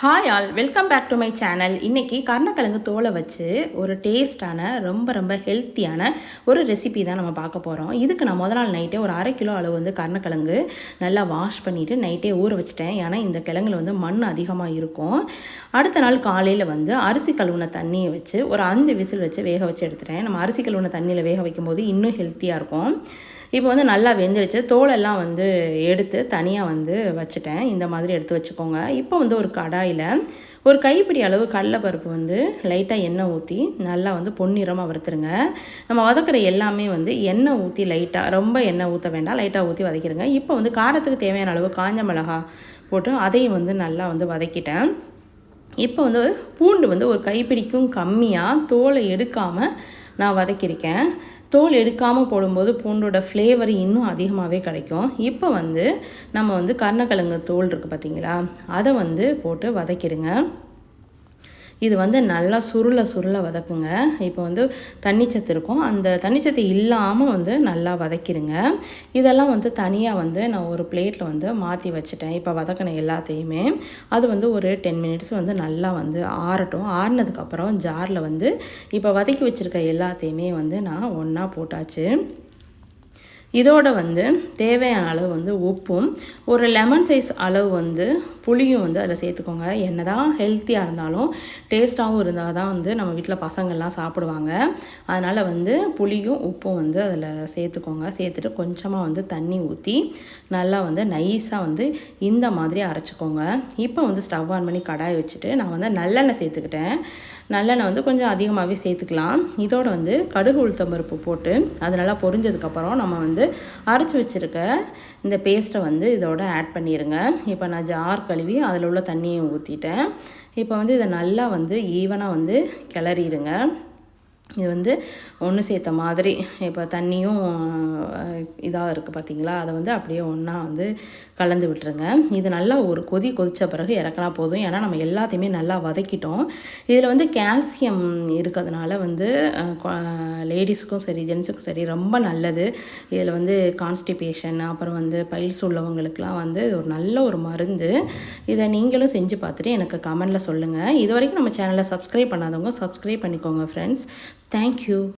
Hi all welcome back to my channel இன்றைக்கி கருணக்கிழங்கு தோலை வச்சு ஒரு டேஸ்டான ரொம்ப ரொம்ப ஹெல்த்தியான ஒரு ரெசிபி தான் நம்ம பார்க்க போகிறோம் இதுக்கு நான் முதல் நாள் நைட்டே ஒரு அரை கிலோ அளவு வந்து கருணக்கிழங்கு நல்லா வாஷ் பண்ணிவிட்டு நைட்டே ஊற வச்சுட்டேன். ஏன்னா இந்த கிழங்குல வந்து மண் அதிகமாக இருக்கும். அடுத்த நாள் காலையில் வந்து அரிசி கழுவுன தண்ணியை வச்சு ஒரு அஞ்சு விசில் வச்சு வேக வச்சு எடுத்துட்டேன். நம்ம அரிசி கழுவுன தண்ணியில் வேக வைக்கும்போது இன்னும் ஹெல்த்தியாக இருக்கும். இப்போ வந்து நல்லா வெந்துடுச்சு தோலெல்லாம் வந்து எடுத்து தனியாக வந்து வச்சுட்டேன். இந்த மாதிரி எடுத்து வச்சுக்கோங்க. இப்போ வந்து ஒரு கடாயில் ஒரு கைப்பிடி அளவு கடலைப்பருப்பு வந்து லைட்டாக எண்ணெய் ஊற்றி நல்லா வந்து பொன்னிறமாக வறுத்துருங்க. நம்ம வதக்கிற எல்லாமே வந்து எண்ணெய் ஊற்றி லைட்டாக ரொம்ப எண்ணெய் ஊற்ற வேண்டாம். லைட்டாக ஊற்றி வதக்கிடுங்க இப்போ வந்து காரத்துக்கு தேவையான அளவு காஞ்ச மிளகா போட்டு அதையும் வந்து நல்லா வந்து வதக்கிட்டேன். இப்போ வந்து பூண்டு வந்து ஒரு கைப்பிடிக்கும் கம்மியாக தோலை எடுக்காமல் நான் வதக்கியிருக்கேன் தோல் எடுக்காமல் போடும்போது பூண்டோட ஃப்ளேவர் இன்னும் அதிகமாகவே கிடைக்கும். இப்போ வந்து நம்ம வந்து கருணக்கிழங்கு தோல் இருக்குது பார்த்தீங்களா அதை வந்து போட்டு வதக்கிடுங்க. இது வந்து நல்லா சுருளை சுருளை வதக்குங்க. இப்போ வந்து தண்ணிச்சத்து இருக்கும். அந்த தண்ணிச்சத்து இல்லாமல் வந்து நல்லா வதக்கிடுங்க இதெல்லாம் வந்து தனியாக வந்து நான் ஒரு பிளேட்டில் வந்து மாற்றி வச்சுட்டேன். இப்போ வதக்கின எல்லாத்தையுமே. அது வந்து ஒரு டென் மினிட்ஸ் வந்து நல்லா வந்து ஆறட்டும். ஆறினதுக்கப்புறம் ஜாரில் வந்து இப்போ வதக்கி வச்சுருக்க எல்லாத்தையுமே வந்து நான் ஒன்றா போட்டாச்சு. இதோட வந்து தேவையான அளவு வந்து உப்பும் ஒரு லெமன் சைஸ் அளவு வந்து புளியும் வந்து அதில் சேர்த்துக்கோங்க. என்ன தான் ஹெல்த்தியாக இருந்தாலும் டேஸ்ட்டாகவும் இருந்தால் தான் வந்து நம்ம வீட்டில் பசங்கள்லாம் சாப்பிடுவாங்க. அதனால் வந்து புளியும் உப்பும் வந்து அதில் சேர்த்துக்கோங்க. சேர்த்துட்டு கொஞ்சமாக வந்து தண்ணி ஊற்றி நல்லா வந்து நைஸாக வந்து இந்த மாதிரி அரைச்சிக்கோங்க. இப்போ வந்து ஸ்டவ் ஆன் பண்ணி கடாய் வச்சுட்டு நான் வந்து நல்லெண்ணெய் சேர்த்துக்கிட்டேன். நல்லெண்ணெய் வந்து கொஞ்சம் அதிகமாகவே சேர்த்துக்கலாம். இதோட வந்து கடுகு உளுத்தம்பருப்பு போட்டு அது நல்லா பொரிஞ்சதுக்கப்புறம் நம்ம வந்து அரைச்சி வச்சுருக்க இந்த பேஸ்ட்டை வந்து இதோட ஆட் பண்ணிடுங்க இப்போ நான் ஜார் கழுவி அதில் உள்ள தண்ணியை ஊற்றிட்டேன் இப்போ வந்து இதை நல்லா வந்து ஈவனாக வந்து கிளறிடுங்க. இது வந்து ஒன்று சேர்த்த மாதிரி. இப்போ தண்ணியும் இதாக இருக்குது பார்த்தீங்களா அதை வந்து அப்படியே ஒன்றா வந்து கலந்து விட்டுருங்க. இது நல்லா ஒரு கொதி கொதித்த பிறகு இறக்கினா போதும். ஏன்னா நம்ம எல்லாத்தையுமே நல்லா வதக்கிட்டோம். இதில் வந்து கால்சியம் இருக்கிறதுனால வந்து லேடிஸுக்கும் சரி ஜென்ஸுக்கும் சரி ரொம்ப நல்லது. இதில் வந்து கான்ஸ்டிபேஷன் அப்புறம் வந்து பயில்ஸ் உள்ளவங்களுக்கெலாம் வந்து ஒரு நல்ல ஒரு மருந்து. இதை நீங்களும் செஞ்சு பார்த்துட்டு எனக்கு கமெண்டில் சொல்லுங்கள் இது வரைக்கும் நம்ம சேனலை சப்ஸ்கிரைப் பண்ணாதவங்க சப்ஸ்கிரைப் பண்ணிக்கோங்க ஃப்ரெண்ட்ஸ் Thank you.